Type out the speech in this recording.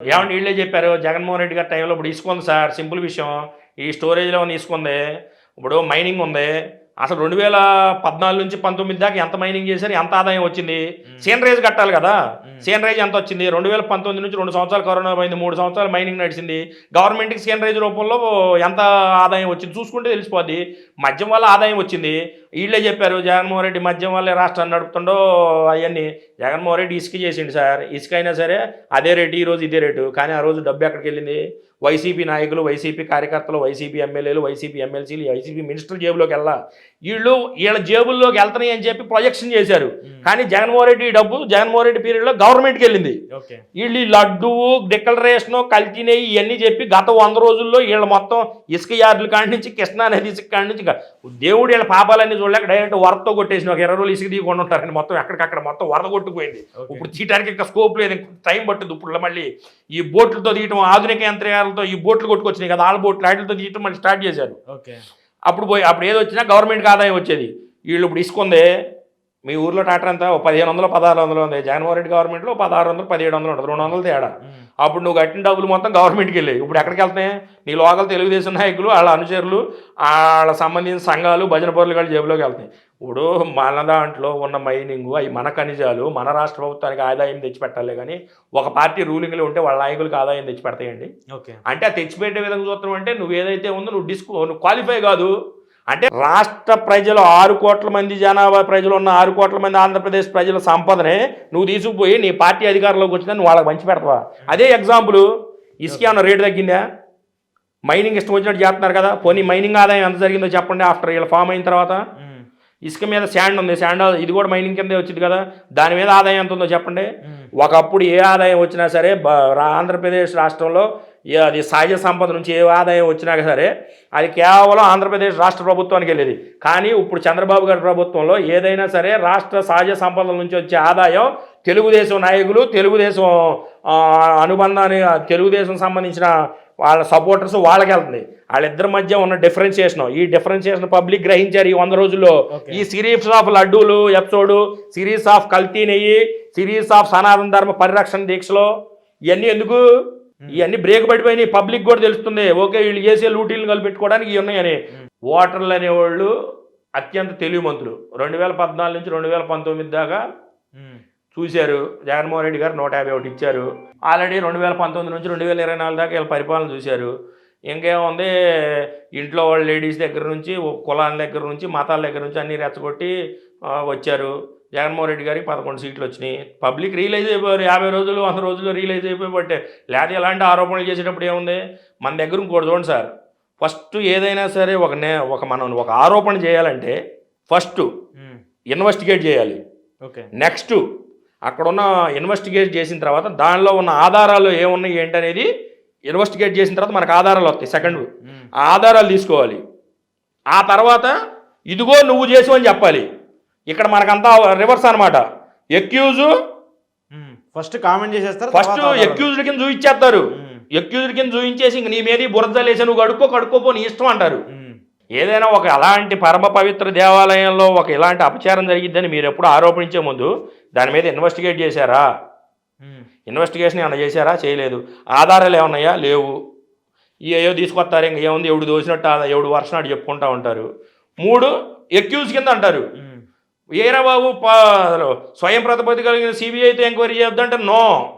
ఏమంటే వీళ్ళే చెప్పారు జగన్మోహన్ రెడ్డి గారి టైంలో ఇప్పుడు ఇసుకుంది సార్ సింపుల్ విషయం. ఈ స్టోరేజ్లో ఉన్న ఇసుకుంది. ఇప్పుడు మైనింగ్ ఉంది. అసలు రెండు వేల పద్నాలుగు నుంచి పంతొమ్మిది దాకా ఎంత మైనింగ్ చేశారు ఎంత ఆదాయం వచ్చింది? సీనరేజ్ కట్టాలి కదా. సీనరేజ్ ఎంత వచ్చింది? రెండు వేల పంతొమ్మిది నుంచి రెండు సంవత్సరాలు కరోనా పోయింది మూడు సంవత్సరాలు మైనింగ్ నడిచింది. గవర్నమెంట్కి సీనరేజ్ రూపంలో ఎంత ఆదాయం వచ్చింది? చూసుకుంటే తెలిసిపోద్ది. మద్యం వల్ల ఆదాయం వచ్చింది. వీళ్ళే చెప్పారు జగన్మోహన్ రెడ్డి మద్యం వల్లే రాష్ట్రాన్ని నడుపుతుండో అవన్నీ జగన్మోహన్ రెడ్డి ఇసుక చేసిండు సార్. ఇసుక అయినా సరే అదే రేటు ఈ రోజు ఇదే రేటు. కానీ ఆ రోజు డబ్బు ఎక్కడికి వెళ్ళింది? వైసీపీ నాయకులు వైసీపీ కార్యకర్తలు వైసీపీ ఎమ్మెల్యేలు వైసీపీ ఎమ్మెల్సీలు వైసీపీ మినిస్టర్ల జేబులోకి వెళ్ళా. వీళ్ళు వీళ్ళ జేబుల్లోకి వెళ్తున్నాయి అని చెప్పి ప్రొజెక్షన్ చేశారు. కానీ జగన్మోహన్ రెడ్డి డబ్బు జగన్మోహన్ రెడ్డి పీరియడ్లో గవర్నమెంట్కి వెళ్ళింది. వీళ్ళు ఈ లడ్డు డిక్లరేషన్ కల్తీనేయి ఇవన్నీ చెప్పి గత వంద రోజుల్లో వీళ్ళు మొత్తం ఇసుక యార్డుల కాడి నుంచి కృష్ణా నది ఇసుక కాడి నుంచి దేవుడు వీళ్ళ పాపాలన్నీ చూడలేక డైరెక్ట్ వరదతో కొట్టేసిన ఒక ఇరవై రోజులు ఇసుక దిగకుండా ఉంటారని మొత్తం ఎక్కడికక్కడ మొత్తం వరద కొట్టుకుపోయింది. ఇప్పుడు తీయడానికి ఇంకా స్కోప్ లేదు. ఇంకా టైం పట్టుద్ది ఇప్పుడు మళ్ళీ ఈ బోట్లతో తీయటం ఆధునిక యంత్రాలతో ఈ బోట్లు కొట్టుకొచ్చినాయి కదా ఆళ్ళ బోట్లు వాటితో తీయటం మళ్ళీ స్టార్ట్ చేశారు. ఓకే. అప్పుడు పోయి అప్పుడు ఏది వచ్చినా గవర్నమెంట్కి ఆదాయం వచ్చేది. వీళ్ళు ఇప్పుడు ఇసుకుంది మీ ఊర్లో టాటర్ ఎంత? ఓ పదిహేను వందలు పదహారు వందలు ఉంది. జగన్మోహన్ రెడ్డి గవర్నమెంట్లో పదహారు వందలు పదిహేడు వందలు ఉంటుంది. రెండు వందలు తేడా. అప్పుడు నువ్వు కట్టిన డబ్బులు మొత్తం గవర్నమెంట్కి వెళ్ళాయి. ఇప్పుడు ఎక్కడికి వెళ్తున్నాయి? నీ లోకల్ తెలుగుదేశం నాయకులు వాళ్ళ అనుచరులు వాళ్ళ సంబంధించిన సంఘాలు భజన పరులు వాళ్ళ జేబులోకి వెళ్తాయి ఇప్పుడు మన దాంట్లో ఉన్న మైనింగ్ అవి మన ఖనిజాలు మన రాష్ట్ర ప్రభుత్వానికి ఆదాయం తెచ్చిపెట్టాలి కానీ ఒక పార్టీ రూలింగ్లో ఉంటే వాళ్ళ నాయకులకు ఆదాయం తెచ్చిపెడతాయండి ఓకే. అంటే ఆ తెచ్చిపెట్టే విధంగా చూస్తున్నావు అంటే నువ్వు ఏదైతే ఉందో నువ్వు డిస్కో నువ్వు క్వాలిఫై కాదు. అంటే రాష్ట్ర ప్రజలు ఆరు కోట్ల మంది జనాభా ప్రజలు ఉన్న ఆరు కోట్ల మంది ఆంధ్రప్రదేశ్ ప్రజల సంపదనే నువ్వు తీసుకుపోయి నీ పార్టీ అధికారంలోకి వచ్చినా నువ్వు వాళ్ళకి పంచి పెడతావా? అదే ఎగ్జాంపుల్ ఇసుక ఏమన్నా రేటు తగ్గిందా? మైనింగ్ ఇష్టం వచ్చినట్టు చేస్తున్నారు కదా పోనీ మైనింగ్ ఆదాయం ఎంత జరిగిందో చెప్పండి ఆఫ్టర్ వీళ్ళ ఫామ్ అయిన తర్వాత. ఇసుక మీద శాండ్ ఉంది శాండ్ ఇది కూడా మైనింగ్ కిందే వచ్చింది కదా దాని మీద ఆదాయం ఎంత ఉందో చెప్పండి. ఒకప్పుడు ఏ ఆదాయం వచ్చినా సరే ఆంధ్రప్రదేశ్ రాష్ట్రంలో అది సహజ సంపద నుంచి ఏ ఆదాయం వచ్చినా సరే అది కేవలం ఆంధ్రప్రదేశ్ రాష్ట్ర ప్రభుత్వానికి వెళ్ళేది. కానీ ఇప్పుడు చంద్రబాబు గారి ప్రభుత్వంలో ఏదైనా సరే రాష్ట్ర సహజ సంపదల నుంచి వచ్చే ఆదాయం తెలుగుదేశం నాయకులు తెలుగుదేశం అనుబంధాన్ని తెలుగుదేశం సంబంధించిన వాళ్ళ సపోర్టర్స్ వాళ్ళకి వెళ్తుంది. వాళ్ళిద్దరి మధ్య ఉన్న డిఫరెన్షియేషన్ ఈ డిఫరెన్షియేషన్ పబ్లిక్ గ్రహించారు ఈ వంద రోజుల్లో. ఈ సిరీస్ ఆఫ్ లడ్డూలు ఎపిసోడ్ సిరీస్ ఆఫ్ కల్తీ నెయ్యి సిరీస్ ఆఫ్ సనాతన ధర్మ పరిరక్షణ దీక్షలో ఇవన్నీ ఎందుకు? ఇవన్నీ బ్రేక్ పడిపోయినాయి. పబ్లిక్ కూడా తెలుస్తుంది. ఓకే వీళ్ళు చేసే లూటీలు కలిపెట్టుకోవడానికి ఇవి ఉన్నాయని. ఓటర్లు అనేవాళ్ళు అత్యంత తెలివిమంతులు. రెండు వేల పద్నాలుగు నుంచి రెండు వేల పంతొమ్మిది దాకా చూశారు. జగన్మోహన్ రెడ్డి గారు నూట యాభై ఒకటి ఇచ్చారు. ఆల్రెడీ రెండు వేల పంతొమ్మిది నుంచి రెండు వేల ఇరవై నాలుగు దాకా వీళ్ళ పరిపాలన చూశారు. ఇంకేముంది? ఇంట్లో వాళ్ళ లేడీస్ దగ్గర నుంచి కులాల దగ్గర నుంచి మతాల దగ్గర నుంచి అన్ని రెచ్చగొట్టి వచ్చారు. జగన్మోహన్ రెడ్డి గారికి పదకొండు సీట్లు వచ్చినాయి. పబ్లిక్ రియలైజ్ అయిపోయారు. యాభై రోజులు వంద రోజులు రియలైజ్ అయిపోయి లేదా ఎలాంటి ఆరోపణలు చేసేటప్పుడు ఏముంది? మన దగ్గర ఇంకోటి చూడండి సార్. ఫస్ట్ ఏదైనా సరే ఒక నే ఒక మనం ఒక ఆరోపణ చేయాలంటే ఫస్ట్ ఇన్వెస్టిగేట్ చేయాలి. ఓకే. నెక్స్ట్ అక్కడ ఉన్న ఇన్వెస్టిగేట్ చేసిన తర్వాత దానిలో ఉన్న ఆధారాలు ఏమున్నాయి ఏంటనేది ఇన్వెస్టిగేట్ చేసిన తర్వాత మనకు ఆధారాలు వస్తాయి సెకండ్ ఆ ఆధారాలు తీసుకోవాలి. ఆ తర్వాత ఇదిగో నువ్వు చేసావు అని చెప్పాలి. ఇక్కడ మనకంతా రివర్స్ అనమాట ఎక్యూజ్ ఫస్ట్ కామెంట్ చేసేస్తారు ఫస్ట్. ఎక్యూజ్డ్ కింద చూపించేస్తారు. ఎక్యూజ్డ్ కింద చూపించేసి ఇంక నీ మీద బురద లేసా నువ్వు కడుక్కో కడుక్కోపో నీ ఇష్టం అంటారు. మ్మ్. ఏదైనా ఒక అలాంటి పరమ పవిత్ర దేవాలయంలో ఒక ఇలాంటి అపచారం జరిగిద్దని మీరు ఎప్పుడు ఆరోపించే ముందు దాని మీద ఇన్వెస్టిగేట్ చేశారా. ఇన్వెస్టిగేషన్ ఏమైనా చేశారా? చేయలేదు. ఆధారాలు ఏమన్నాయా? లేవు. ఈ ఏయో తీసుకొస్తారు ఇంక ఏముంది? ఎవడు దోసినట్టు ఎవడు వర్షనాడు చెప్పుకుంటా ఉంటారు. మూడు ఎక్యూజ్ కింద అంటారు. ఏరా బాబు స్వయం ప్రతిపత్తి కలిగిన సిబిఐతో ఎంక్వైరీ చేద్దంటే నో.